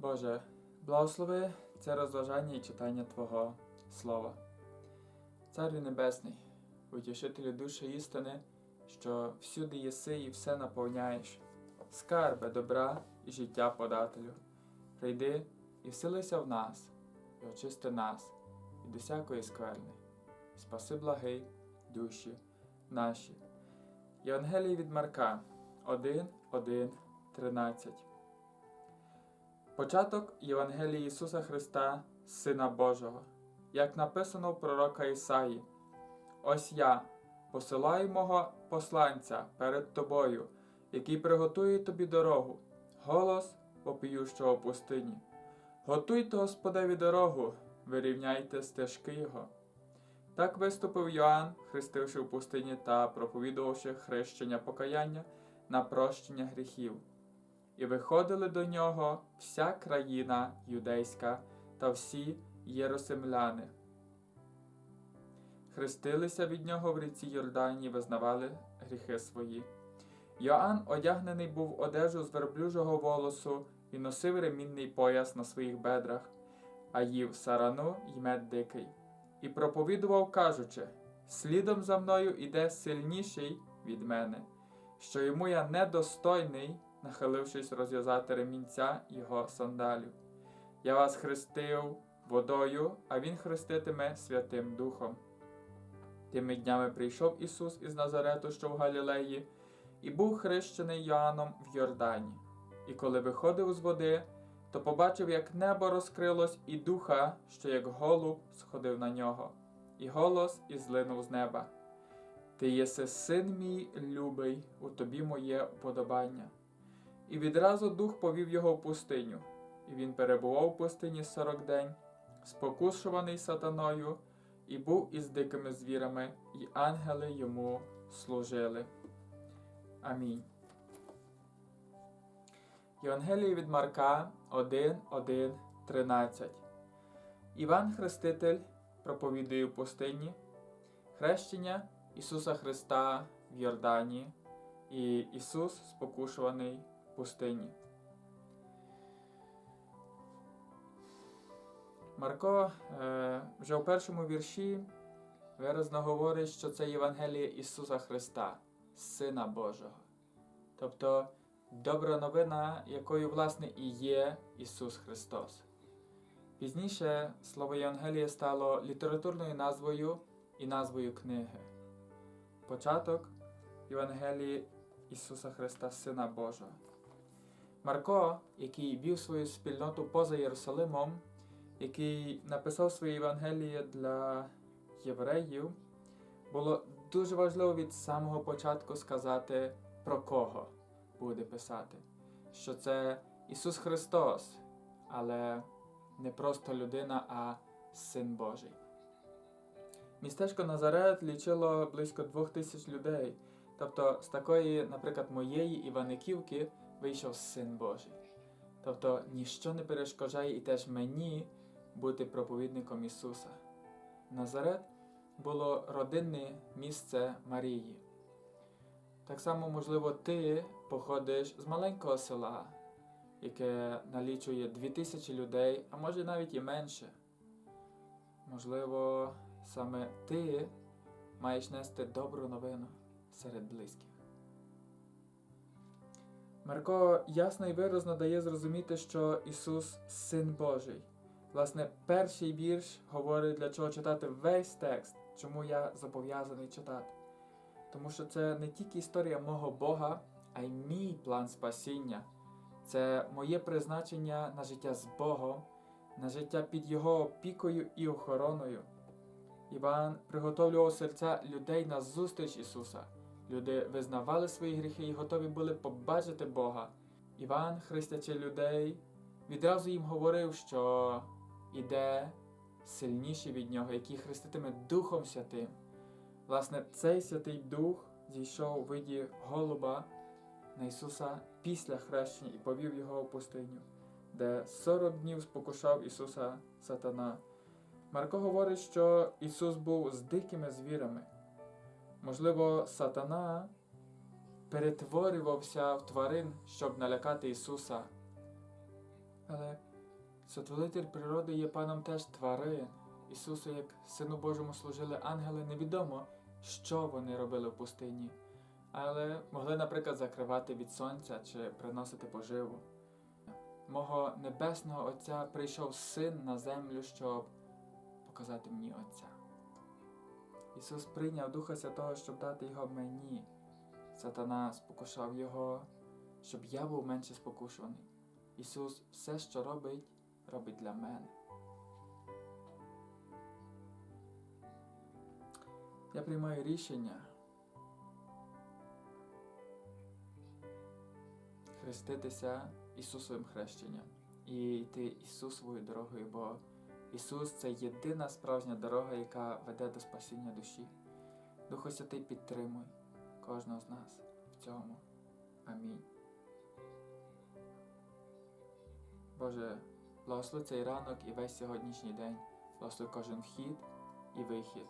Боже, благослови це розважання і читання Твого Слова. Царю Небесний, утішителю душі істини, що всюди єси і все наповняєш, скарбе добра і життя подателю. Прийди і вселися в нас, і очисти нас від усякої скверни. Спаси благий душі наші. Євангелії від Марка 1, 1, 13. Початок Євангелії Ісуса Христа, Сина Божого, як написано в пророка Ісаї. Ось я посилаю мого посланця перед тобою, який приготує тобі дорогу, голос вопіющого в пустині. Готуйте Господеві дорогу, вирівняйте стежки Його. Так виступив Йоанн, хрестивши в пустині та проповідувавши хрещення покаяння на прощення гріхів. І виходили до нього вся країна юдейська та всі єрусимляни. Хрестилися від нього в ріці Йордані, визнавали гріхи свої. Йоанн одягнений був одежу з верблюжого волосу і носив ремінний пояс на своїх бедрах, а їв сарану й мед дикий, і проповідував, кажучи: Слідом за мною іде сильніший від мене, що йому я недостойний нахилившись розв'язати ремінця його сандалів. Я вас хрестив водою, а він хреститиме Святим Духом. Тими днями прийшов Ісус із Назарету, що в Галілеї, і був хрещений Йоанном в Йордані. І коли виходив з води, то побачив, як небо розкрилось, і духа, що як голуб сходив на нього, і голос ізлинув з неба. Ти єси син мій любий, у тобі моє уподобання. І відразу дух повів його в пустиню, і він перебував в пустині сорок день, спокушуваний сатаною, і був із дикими звірами, і ангели йому служили. Амінь. Євангеліє від Марка 1, 1, 13. Іван Хреститель проповідує в пустині, хрещення Ісуса Христа в Йордані, і Ісус спокушуваний пустині. Марко е, вже у першому вірші виразно говорить, що це Євангеліє Ісуса Христа, Сина Божого. Тобто добра новина, якою, власне, і є Ісус Христос. Пізніше слово Євангеліє стало літературною назвою і назвою книги. Початок Євангелії Ісуса Христа, Сина Божого. Марко, який вів свою спільноту поза Єрусалимом, який написав своє Євангеліє для євреїв, було дуже важливо від самого початку сказати, про кого буде писати. Що це Ісус Христос, але не просто людина, а Син Божий. Містечко Назарет лічило близько двох тисяч людей. Тобто з такої, наприклад, моєї Іваниківки вийшов Син Божий. Тобто ніщо не перешкоджає і теж мені бути проповідником Ісуса. Назарет було родинне місце Марії. Так само, можливо, ти походиш з маленького села, яке налічує дві тисячі людей, а може навіть і менше. Можливо, саме ти маєш нести добру новину серед близьких. Марко ясно і виразно дає зрозуміти, що Ісус Син Божий. Власне, перший вірш говорить, для чого читати весь текст, чому я зобов'язаний читати. Тому що це не тільки історія мого Бога, а й мій план спасіння. Це моє призначення на життя з Богом, на життя під Його опікою і охороною. Іван приготовлював серця людей на зустріч Ісуса. Люди визнавали свої гріхи і готові були побачити Бога. Іван, хрестячи людей, відразу їм говорив, що іде сильніший від нього, який хреститиме Духом Святим. Власне, цей Святий Дух зійшов у виді голуба на Ісуса після хрещення і повів його в пустиню, де 40 днів спокушав Ісуса Сатана. Марко говорить, що Ісус був з дикими звірами. Можливо, сатана перетворювався в тварин, щоб налякати Ісуса. Але Сотворитель природи є паном теж тварин. Ісусу, як Сину Божому служили ангели, невідомо, що вони робили в пустині, але могли, наприклад, закривати від сонця чи приносити поживу. Мого небесного Отця прийшов син на землю, щоб показати мені Отця. Ісус прийняв Духа Святого, щоб дати його мені. Сатана спокушав його, щоб я був менше спокушуваний. Ісус все, що робить, робить для мене. Я приймаю рішення хреститися Ісусовим хрещенням і йти Ісусовою дорогою, бо Ісус це єдина справжня дорога, яка веде до спасіння душі. Духу Святий підтримуй кожного з нас в цьому. Амінь. Боже, благослови цей ранок і весь сьогоднішній день, благослови кожен вхід і вихід